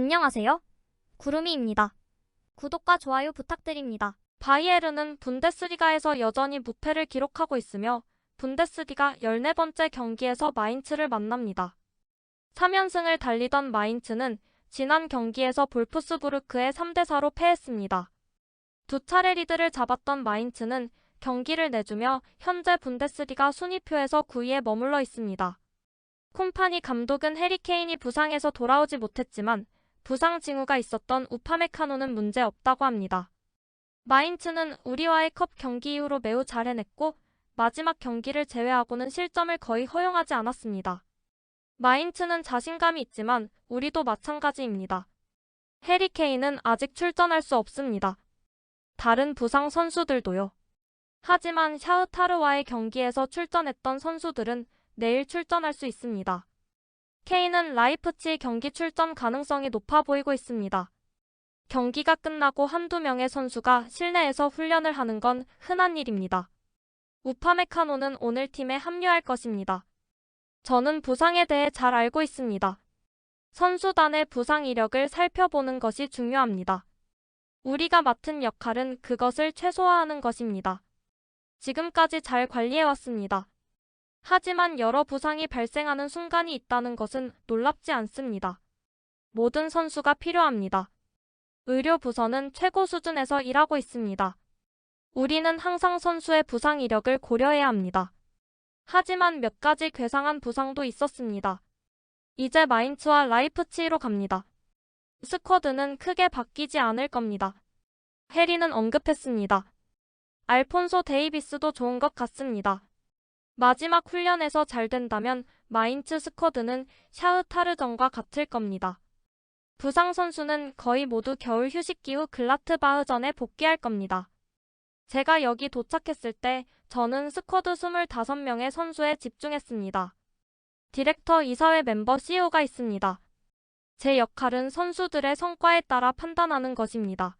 안녕하세요. 구름이입니다. 구독과 좋아요 부탁드립니다. 바이에른은 분데스리가에서 여전히 무패를 기록하고 있으며 분데스리가 14번째 경기에서 마인츠를 만납니다. 3연승을 달리던 마인츠는 지난 경기에서 볼프스부르크에 3대4로 패했습니다. 두 차례 리드를 잡았던 마인츠는 경기를 내주며 현재 분데스리가 순위표에서 9위에 머물러 있습니다. 콤파니 감독은 해리케인이 부상에서 돌아오지 못했지만 부상 징후가 있었던 우파메카노는 문제 없다고 합니다. 마인츠는 우리와의 컵 경기 이후로 매우 잘 해냈고 마지막 경기를 제외하고는 실점을 거의 허용하지 않았습니다. 마인츠는 자신감이 있지만 우리도 마찬가지입니다. 해리케인은 아직 출전할 수 없습니다. 다른 부상 선수들도요. 하지만 샤흐타르와의 경기에서 출전했던 선수들은 내일 출전할 수 있습니다. 케인은 라이프치 경기 출전 가능성이 높아 보이고 있습니다. 경기가 끝나고 한두 명의 선수가 실내에서 훈련을 하는 건 흔한 일입니다. 우파메카노는 오늘 팀에 합류할 것입니다. 저는 부상에 대해 잘 알고 있습니다. 선수단의 부상 이력을 살펴보는 것이 중요합니다. 우리가 맡은 역할은 그것을 최소화하는 것입니다. 지금까지 잘 관리해왔습니다. 하지만 여러 부상이 발생하는 순간이 있다는 것은 놀랍지 않습니다. 모든 선수가 필요합니다. 의료 부서는 최고 수준에서 일하고 있습니다. 우리는 항상 선수의 부상 이력을 고려해야 합니다. 하지만 몇 가지 괴상한 부상도 있었습니다. 이제 마인츠와 라이프치히로 갑니다. 스쿼드는 크게 바뀌지 않을 겁니다. 해리는 언급했습니다. 알폰소 데이비스도 좋은 것 같습니다. 마지막 훈련에서 잘 된다면 마인츠 스쿼드는 샤흐타르전과 같을 겁니다. 부상 선수는 거의 모두 겨울 휴식기 후 글라트바흐전에 복귀할 겁니다. 제가 여기 도착했을 때 저는 스쿼드 25명의 선수에 집중했습니다. 디렉터 이사회 멤버 CEO가 있습니다. 제 역할은 선수들의 성과에 따라 판단하는 것입니다.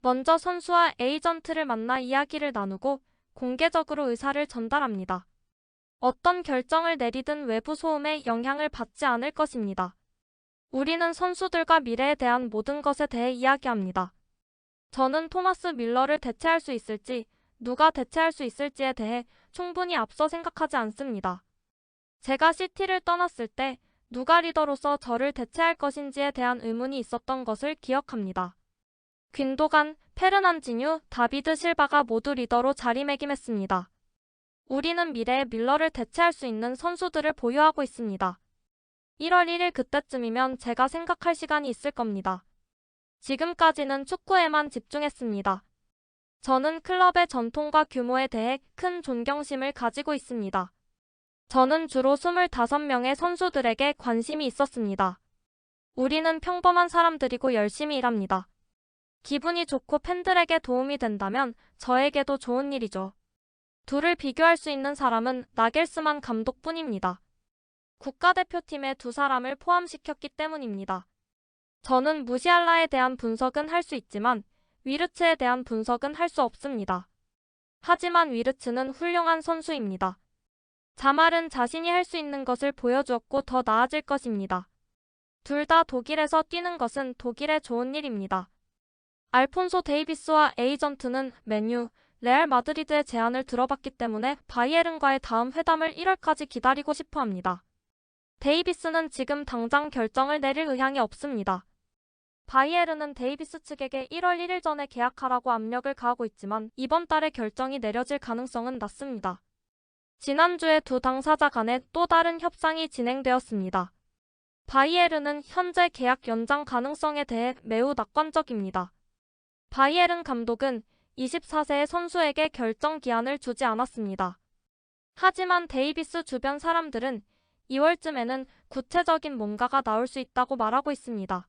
먼저 선수와 에이전트를 만나 이야기를 나누고 공개적으로 의사를 전달합니다. 어떤 결정을 내리든 외부 소음에 영향을 받지 않을 것입니다. 우리는 선수들과 미래에 대한 모든 것에 대해 이야기합니다. 저는 토마스 밀러를 대체할 수 있을지, 누가 대체할 수 있을지에 대해 충분히 앞서 생각하지 않습니다. 제가 시티를 떠났을 때 누가 리더로서 저를 대체할 것인지에 대한 의문이 있었던 것을 기억합니다. 균도간, 페르난지뉴, 다비드 실바가 모두 리더로 자리매김했습니다. 우리는 미래에 밀러를 대체할 수 있는 선수들을 보유하고 있습니다. 1월 1일 그때쯤이면 제가 생각할 시간이 있을 겁니다. 지금까지는 축구에만 집중했습니다. 저는 클럽의 전통과 규모에 대해 큰 존경심을 가지고 있습니다. 저는 주로 25명의 선수들에게 관심이 있었습니다. 우리는 평범한 사람들이고 열심히 일합니다. 기분이 좋고 팬들에게 도움이 된다면 저에게도 좋은 일이죠. 둘을 비교할 수 있는 사람은 나겔스만 감독뿐입니다. 국가대표팀에 두 사람을 포함시켰기 때문입니다. 저는 무시알라에 대한 분석은 할 수 있지만 위르츠에 대한 분석은 할 수 없습니다. 하지만 위르츠는 훌륭한 선수입니다. 자말은 자신이 할 수 있는 것을 보여주었고 더 나아질 것입니다. 둘 다 독일에서 뛰는 것은 독일의 좋은 일입니다. 알폰소 데이비스와 에이전트는 메뉴, 레알 마드리드의 제안을 들어봤기 때문에 바이에른과의 다음 회담을 1월까지 기다리고 싶어 합니다. 데이비스는 지금 당장 결정을 내릴 의향이 없습니다. 바이에른은 데이비스 측에게 1월 1일 전에 계약하라고 압력을 가하고 있지만 이번 달에 결정이 내려질 가능성은 낮습니다. 지난주에 두 당사자 간에 또 다른 협상이 진행되었습니다. 바이에른은 현재 계약 연장 가능성에 대해 매우 낙관적입니다. 바이에른 감독은 24세의 선수에게 결정 기한을 주지 않았습니다. 하지만 데이비스 주변 사람들은 2월쯤에는 구체적인 뭔가가 나올 수 있다고 말하고 있습니다.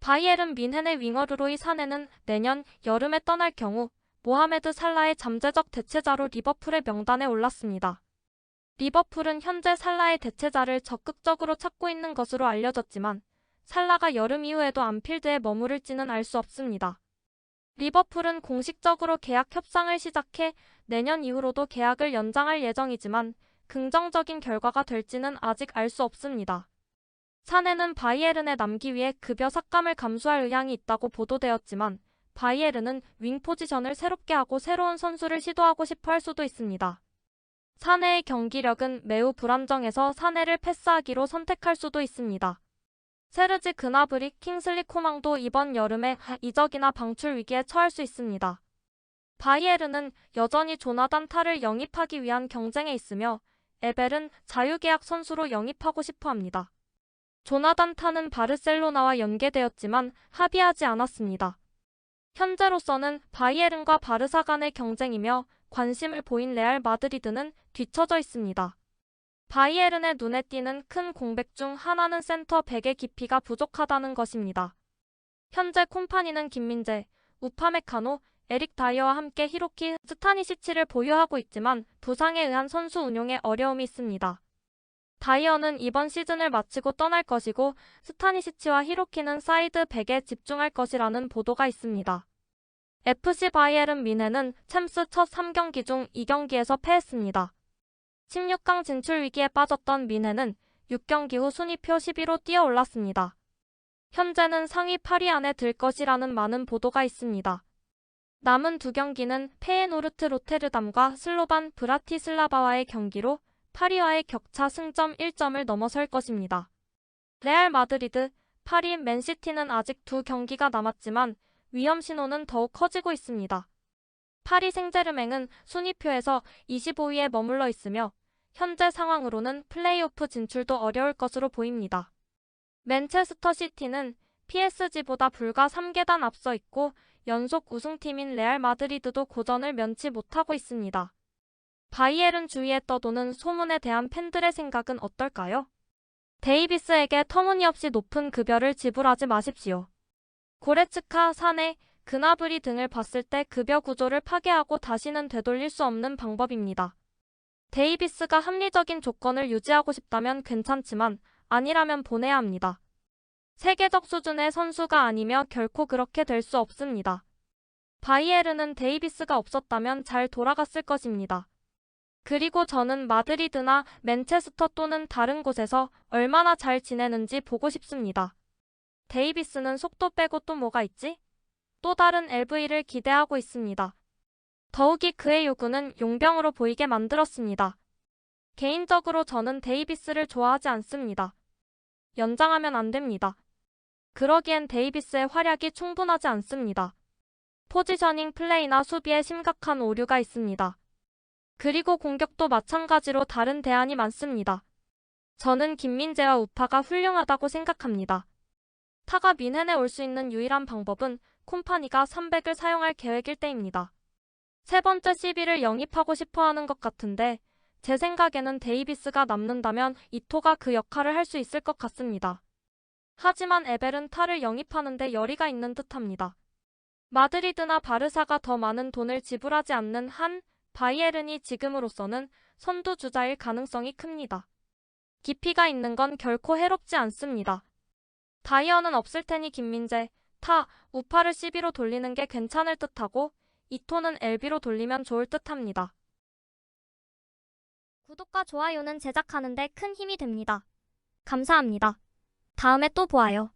바이에른 민헨의 윙어 르로이 사내는 내년 여름에 떠날 경우 모하메드 살라의 잠재적 대체자로 리버풀의 명단에 올랐습니다. 리버풀은 현재 살라의 대체자를 적극적으로 찾고 있는 것으로 알려졌지만 살라가 여름 이후에도 안필드에 머무를지는 알 수 없습니다. 리버풀은 공식적으로 계약 협상을 시작해 내년 이후로도 계약을 연장할 예정이지만 긍정적인 결과가 될지는 아직 알 수 없습니다. 사내는 바이에른에 남기 위해 급여 삭감을 감수할 의향이 있다고 보도되었지만 바이에른은 윙 포지션을 새롭게 하고 새로운 선수를 시도하고 싶어 할 수도 있습니다. 사내의 경기력은 매우 불안정해서 사내를 패스하기로 선택할 수도 있습니다. 세르지 그나브리, 킹슬리 코망도 이번 여름에 이적이나 방출 위기에 처할 수 있습니다. 바이에른은 여전히 조나단 타를 영입하기 위한 경쟁에 있으며 에벨은 자유계약 선수로 영입하고 싶어 합니다. 조나단 타는 바르셀로나와 연계되었지만 합의하지 않았습니다. 현재로서는 바이에른과 바르사 간의 경쟁이며 관심을 보인 레알 마드리드는 뒤처져 있습니다. 바이에른의 눈에 띄는 큰 공백 중 하나는 센터 백의 깊이가 부족하다는 것입니다. 현재 콤파니는 김민재, 우파메카노, 에릭 다이어와 함께 히로키 스타니시치를 보유하고 있지만 부상에 의한 선수 운용에 어려움이 있습니다. 다이어는 이번 시즌을 마치고 떠날 것이고 스타니시치와 히로키는 사이드 백에 집중할 것이라는 보도가 있습니다. FC 바이에른 미네는 챔스 첫 3경기 중 2경기에서 패했습니다. 16강 진출 위기에 빠졌던 미네는 6경기 후 순위표 11로 뛰어올랐습니다. 현재는 상위 8위 안에 들 것이라는 많은 보도가 있습니다. 남은 두 경기는 페에노르트 로테르담과 슬로반 브라티슬라바와의 경기로 8위와의 격차 승점 1점을 넘어설 것입니다. 레알 마드리드, 파리, 맨시티는 아직 두 경기가 남았지만 위험 신호는 더욱 커지고 있습니다. 파리 생제르맹은 순위표에서 25위에 머물러 있으며 현재 상황으로는 플레이오프 진출도 어려울 것으로 보입니다. 맨체스터 시티는 PSG보다 불과 3계단 앞서 있고 연속 우승팀인 레알 마드리드도 고전을 면치 못하고 있습니다. 바이에른 주위에 떠도는 소문에 대한 팬들의 생각은 어떨까요? 데이비스에게 터무니없이 높은 급여를 지불하지 마십시오. 고레츠카, 사내, 그나브리 등을 봤을 때 급여 구조를 파괴하고 다시는 되돌릴 수 없는 방법입니다. 데이비스가 합리적인 조건을 유지하고 싶다면 괜찮지만 아니라면 보내야 합니다. 세계적 수준의 선수가 아니며 결코 그렇게 될 수 없습니다. 바이에르는 데이비스가 없었다면 잘 돌아갔을 것입니다. 그리고 저는 마드리드나 맨체스터 또는 다른 곳에서 얼마나 잘 지내는지 보고 싶습니다. 데이비스는 속도 빼고 또 뭐가 있지? 또 다른 LV를 기대하고 있습니다. 더욱이 그의 요구는 용병으로 보이게 만들었습니다. 개인적으로 저는 데이비스를 좋아하지 않습니다. 연장하면 안 됩니다. 그러기엔 데이비스의 활약이 충분하지 않습니다. 포지셔닝 플레이나 수비에 심각한 오류가 있습니다. 그리고 공격도 마찬가지로 다른 대안이 많습니다. 저는 김민재와 우파가 훌륭하다고 생각합니다. 타가 민헨에 올 수 있는 유일한 방법은 콤파니가 300을 사용할 계획일 때입니다. 세 번째 CB를 영입하고 싶어 하는 것 같은데 제 생각에는 데이비스가 남는다면 이토가 그 역할을 할 수 있을 것 같습니다. 하지만 에벨은 타를 영입하는데 열의가 있는 듯합니다. 마드리드나 바르사가 더 많은 돈을 지불하지 않는 한 바이에른이 지금으로서는 선두 주자일 가능성이 큽니다. 깊이가 있는 건 결코 해롭지 않습니다. 다이어는 없을 테니 김민재, 타, 우파를 CB로 돌리는 게 괜찮을 듯하고 이토는 LB로 돌리면 좋을 듯합니다. 구독과 좋아요는 제작하는데 큰 힘이 됩니다. 감사합니다. 다음에 또 보아요.